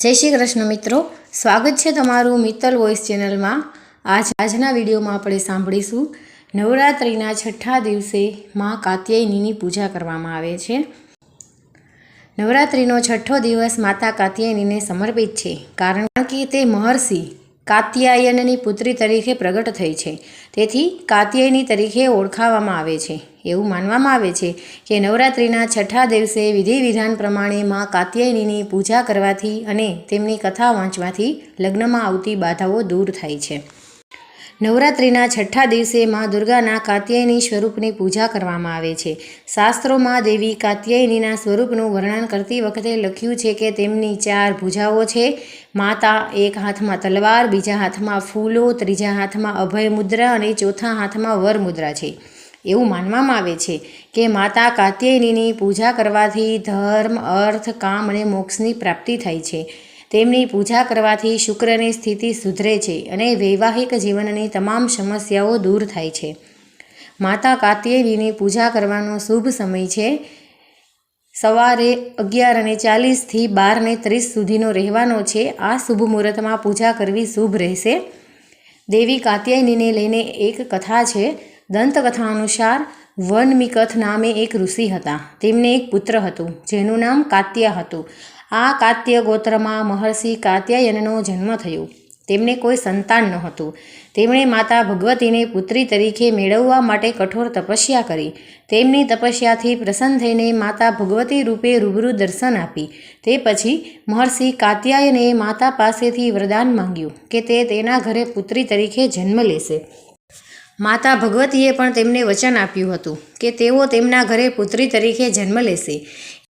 જય શ્રી કૃષ્ણ મિત્રો. સ્વાગત છે તમારું મિત્તલ વોઇસ ચેનલમાં. આજ આજના વિડીયોમાં આપણે સાંભળીશું. નવરાત્રિના છઠ્ઠા દિવસે માં કાત્યાયનીની પૂજા કરવામાં આવે છે. નવરાત્રિનો છઠ્ઠો દિવસ માતા કાત્યાયનીને સમર્પિત છે. કારણ કે તે મહર્ષિ કાત્યાયનની પુત્રી તરીકે પ્રગટ થઈ છે. તેથી કાત્યાયની તરીકે ઓળખાવવામાં આવે છે. એવું માનવામાં આવે છે કે નવરાત્રિના છઠ્ઠા દિવસે વિધિ વિધાન પ્રમાણે મા કાત્યાયનીની પૂજા કરવાથી અને તેમની કથા વાંચવાથી લગ્નમાં આવતી બાધાઓ દૂર થાય છે. નવરાત્રિના છઠ્ઠા દિવસે મા દુર્ગાના કાત્યાયની સ્વરૂપની પૂજા કરવામાં આવે છે. શાસ્ત્રોમાં દેવી કાત્યાયનીના સ્વરૂપનું વર્ણન કરતી વખતે લખ્યું છે કે તેમની ચાર ભૂજાઓ છે. માતા એક હાથમાં તલવાર, બીજા હાથમાં ફૂલો, ત્રીજા હાથમાં અભય મુદ્રા અને ચોથા હાથમાં વર મુદ્રા છે. એવું માનવામાં આવે છે કે માતા કાત્યાયનીની પૂજા કરવાથી ધર્મ, અર્થ, કામ અને મોક્ષની પ્રાપ્તિ થાય છે. તેમની પૂજા કરવાથી શુક્રની સ્થિતિ સુધરે છે અને વૈવાહિક જીવનની તમામ સમસ્યાઓ દૂર થાય છે. માતા કાત્યાયનીની પૂજા કરવાનો શુભ સમય છે. સવારે અગિયાર અને ચાલીસથી બાર ને ત્રીસ સુધીનો રહેવાનો છે. આ શુભ મુહૂર્તમાં પૂજા કરવી શુભ રહેશે. દેવી કાત્યાયનીને લઈને એક કથા છે. દંતકથા અનુસાર વનમિકથ નામે એક ઋષિ હતા. તેમને એક પુત્ર હતું, જેનું નામ કાત્યા હતું. આ કાત્ય ગોત્રમાં મહર્ષિ કાત્યાયનનો જન્મ થયો. તેમને કોઈ સંતાન નહોતું. તેમણે માતા ભગવતીને પુત્રી તરીકે મેળવવા માટે કઠોર તપસ્યા કરી. તેમની તપસ્યાથી પ્રસન્ન થઈને માતા ભગવતી રૂપે રૂબરૂ દર્શન આપી. તે પછી મહર્ષિ કાત્યાયને માતા પાસેથી વરદાન માંગ્યું કે તે તેના ઘરે પુત્રી તરીકે જન્મ લેશે. માતા ભગવતીએ પણ તેમને વચન આપ્યું હતું કે તેઓ તેમના ઘરે પુત્રી તરીકે જન્મ લેશે.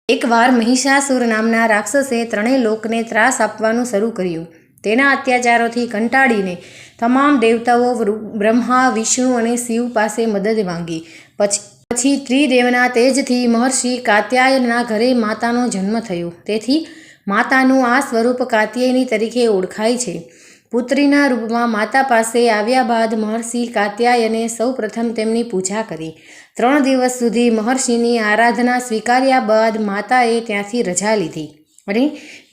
એકવાર મહિષાસુર નામના રાક્ષસે ત્રણેય લોકને ત્રાસ આપવાનું શરૂ કર્યું. તેના અત્યાચારોથી કંટાળીને તમામ દેવતાઓ બ્રહ્મા, વિષ્ણુ અને શિવ પાસે મદદ માંગી. પછી પછી ત્રિદેવના તેજથી મહર્ષિ કાત્યાયનના ઘરે માતાનો જન્મ થયો. તેથી માતાનું આ સ્વરૂપ કાત્યાયની તરીકે ઓળખાય છે. પુત્રીના રૂપમાં માતા પાસે આવ્યા બાદ મહર્ષિ કાત્યાયને સૌ પ્રથમ તેમની પૂજા કરી. ત્રણ દિવસ સુધી મહર્ષિની આરાધના સ્વીકાર્યા બાદ માતાએ ત્યાંથી રજા લીધી અને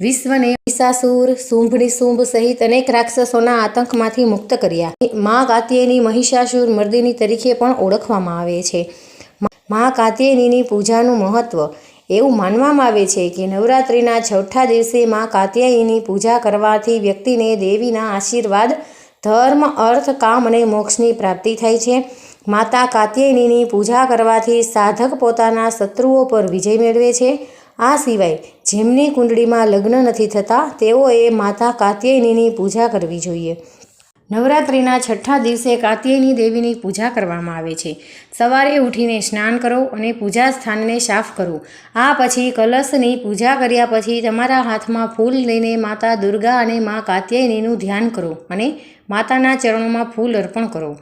વિશ્વને મહિષાસુર શુંભ નિશુંભ સહિત અનેક રાક્ષસોના આતંકમાંથી મુક્ત કર્યા. મા કાત્યાયની મહિષાસુર મર્દિની તરીકે પણ ઓળખવામાં આવે છે. મા કાત્યાયનીની પૂજાનું મહત્વ એવું માનવામાં આવે છે કે નવરાત્રિના છઠ્ઠા દિવસે માં કાત્યાયીની પૂજા કરવાથી વ્યક્તિને દેવીના આશીર્વાદ, ધર્મ, અર્થ, કામ અને મોક્ષની પ્રાપ્તિ થાય છે. માતા કાત્યાયનીની પૂજા કરવાથી સાધક પોતાના શત્રુઓ પર વિજય મેળવે છે. આ સિવાય જેમની કુંડળીમાં લગ્ન નથી થતા, તેઓએ માતા કાત્યાયનીની પૂજા કરવી જોઈએ. નવરાત્રિના છઠ્ઠા દિવસે કાત્યાયની દેવીની પૂજા કરવામાં આવે છે. સવારે ઉઠીને સ્નાન કરો અને પૂજા સ્થાનને સાફ કરો. આ પછી કલશની પૂજા કર્યા પછી તમારા હાથમાં ફૂલ લઈને માતા દુર્ગા અને મા કાત્યાયનીનું ધ્યાન કરો અને માતાના ચરણોમાં ફૂલ અર્પણ કરો.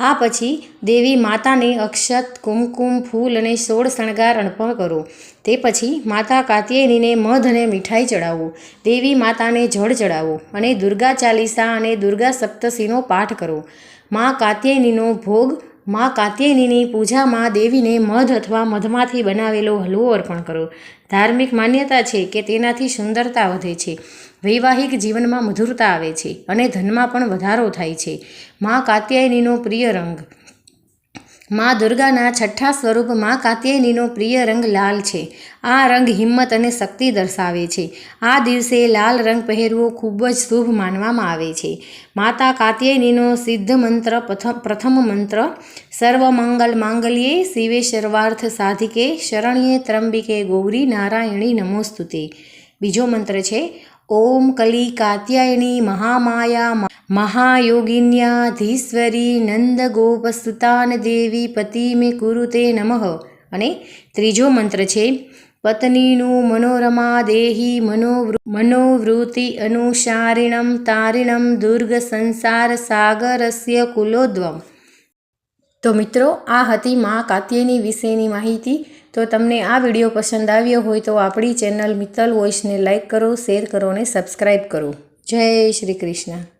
આ પછી દેવી માતાને અક્ષત, કુમકુમ, ફૂલ અને સોળ શણગાર અર્પણ કરો. તે પછી માતા કાત્યાયનીને મધ અને મીઠાઈ ચડાવો. દેવી માતાને જળ ચડાવો અને દુર્ગા ચાલીસા અને દુર્ગા સપ્તશીનો પાઠ કરો. મા કાત્યાયનીનો ભોગ મા કાત્યાયનીની પૂજામાં દેવીને મધ અથવા મધમાંથી બનાવેલો હલવો અર્પણ કરો. ધાર્મિક માન્યતા છે કે તેનાથી સુંદરતા વધે છે. વૈવાહિક જીવનમાં મધુરતા આવે છે અને ધનમાં પણ વધારો થાય છે. મા કાત્યાયનીનો પ્રિય રંગ મા દુર્ગાના છઠ્ઠા સ્વરૂપ મા કાત્યાયનીનો પ્રિય રંગ લાલ છે. આ રંગ હિંમત અને શક્તિ દર્શાવે છે. આ દિવસે લાલ રંગ પહેરવો ખૂબ જ શુભ માનવામાં આવે છે. માતા કાત્યાયનીનો સિદ્ધ મંત્ર પ્રથમ મંત્ર સર્વમંગલ માંગલ્યે શિવે સર્વાર્થ સાધિકે, શરણ્યે ત્રંબિકે ગૌરી નારાયણી નમોસ્તુતે. બીજો મંત્ર છે, ઓમ કલી કાત્યાયણી મહામાયા મહાયોગિન્યાધીશ્વરી નંદગોપસુતાન દેવી પતિ મે કુરુતે નમઃ. અને ત્રીજો મંત્ર છે, પત્નીનું મનોરમા દેહી મનોવૃ, મનોવૃત્તિ અનુસારિણમ તારિણમ દુર્ગ સંસાર સાગરસ્ય કુલોદ્વમ. તો મિત્રો, આ હતી મા કાત્યની વિશેની માહિતી. તો તમને આ વીડિયો પસંદ આવ્યો હોય તો આપણી ચેનલ મિત્તલ વોઇસને લાઇક કરો, શેર કરો અને સબસ્ક્રાઈબ કરો. જય શ્રી કૃષ્ણ.